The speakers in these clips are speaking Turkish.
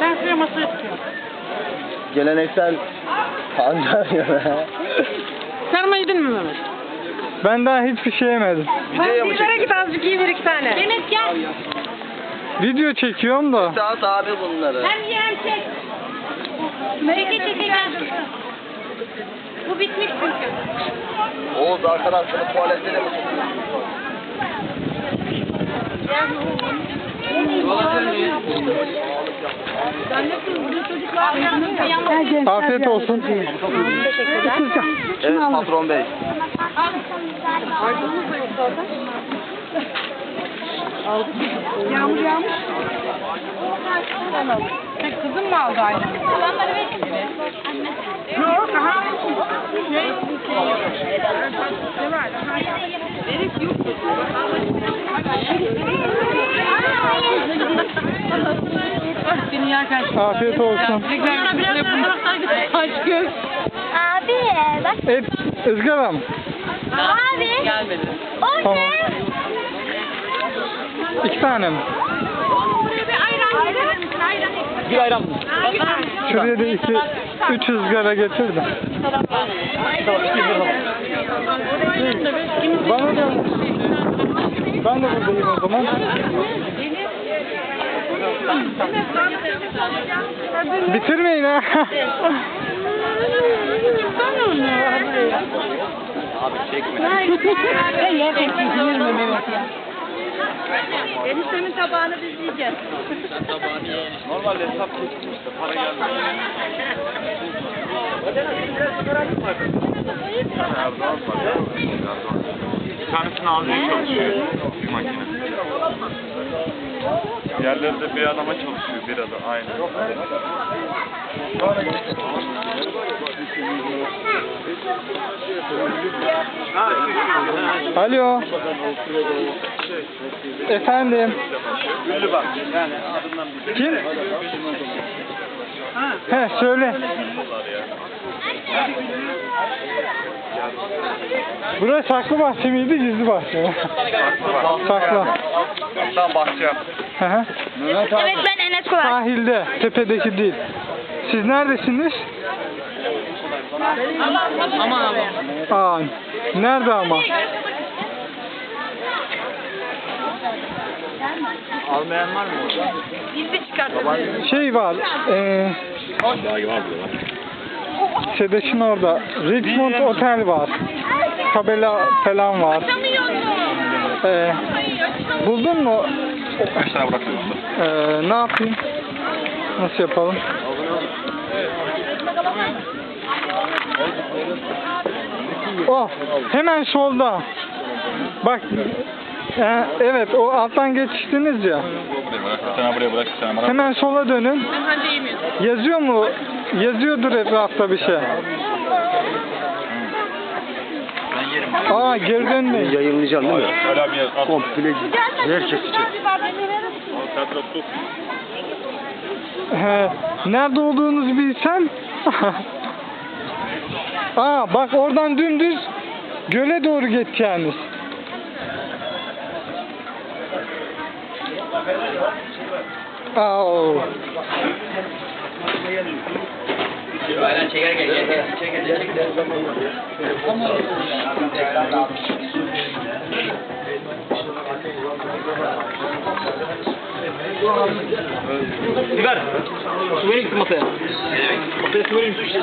Ben şuraya masa istiyorum. Geleneksel Antalya. Sarma yedin mi Mehmet? Ben daha hiçbir şey yemedim. Videoya mı çekiyorsun? git azıcık iyi bir iki tane. Mehmet gel. Video çekiyorum da. Saat abi bunları. Hem ye hem çek. Çeke çeke gel. Bu bitmiş çünkü. Oğuz arkadaşları tuvaletleri mi tutuyor? Afiyet olsun. Evet patron bey. Yağmur yağmış. Tek kızım mı aldı aynı? Kalanları verin. Yok, aha. Şey, ne var? Elif yok. Dünya kaç. Afiyet olsun. Tekrar bir yapın. Aç göz. Abi bak. Et ızgara mı? Abi. O Tamam. ne? İki tane mi? Bir ayran ayran. Şuraya da iki, üç ızgara getir de. Bana da ben de buradayım o zaman. Bitirmeyin ha. Abi çekme. Eniştemin tabağını biz yiyeceğiz. Normalde hesap çekmiş işte para gelmiyor. Bir tanesini almaya çalışıyor bir makine. Diğerleri de bir adama çalışıyor bir adam aynı. Alo. Efendim. Kim? He söyle. Burası saklı bahçe miydi gizli bahçe mi? Saklı. Tam bahçe. Hı hı. Evet ben Enes Kulak. Sahilde, tepedeki değil. Siz neredesiniz? Aman aman. Aa, nerede ama? Almayan var mı? Biz de çıkartırız. Şey var, eee Sedaş'ın orada. Richmond Otel var. Tabela falan var. Ee, buldun mu? Kaç tane bırakıyorsun? Ee, ne yapayım? Nasıl yapalım? Oh, hemen solda. Bak, e, evet o alttan geçtiniz ya. Buraya bırak bana. Hemen sola dönün. Yazıyor mu? Yazıyordur etrafta bir şey. Ben yerim. Aa geri dönmeyin. Yayınlayacaksın değil mi? Öyle bir yer. Komple tut. He, nerede olduğunuzu bilsem. Aa bak oradan dümdüz göle doğru geçeceğiniz. Aa, o. Biber. Su verir misin masaya? Masaya su verir misin?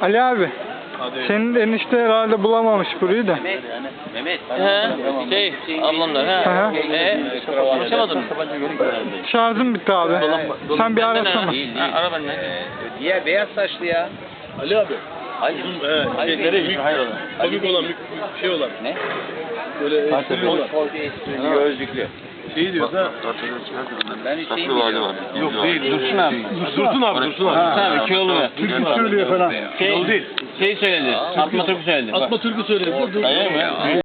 Ali abi. Hadi. Senin enişte herhalde bulamamış burayı da. He, şey, ablamlar Hı ha. hı. E, konuşamadın mı? Şarjım bitti abi. Sen bir arasana. Değil, değil. Ha, ara benden. Diğer beyaz saçlı ya. Ali abi. Hayır. He, Hayır, şey, nereye mik- gidiyorsun? Hayır olan. Komik olan, şey olan. Ne? Böyle espri olan. Gözlüklü. Şey diyorsun ha. Ben Hüseyin biliyorum. Yok değil. Dursun abi. Dursun abi, Dursun abi. Dursun abi. Mu? Türkü söylüyor falan. Şey, şey söyledi. Atma Türkü söyledi. Atma türkü söyledi. Dursun. Hayır mı?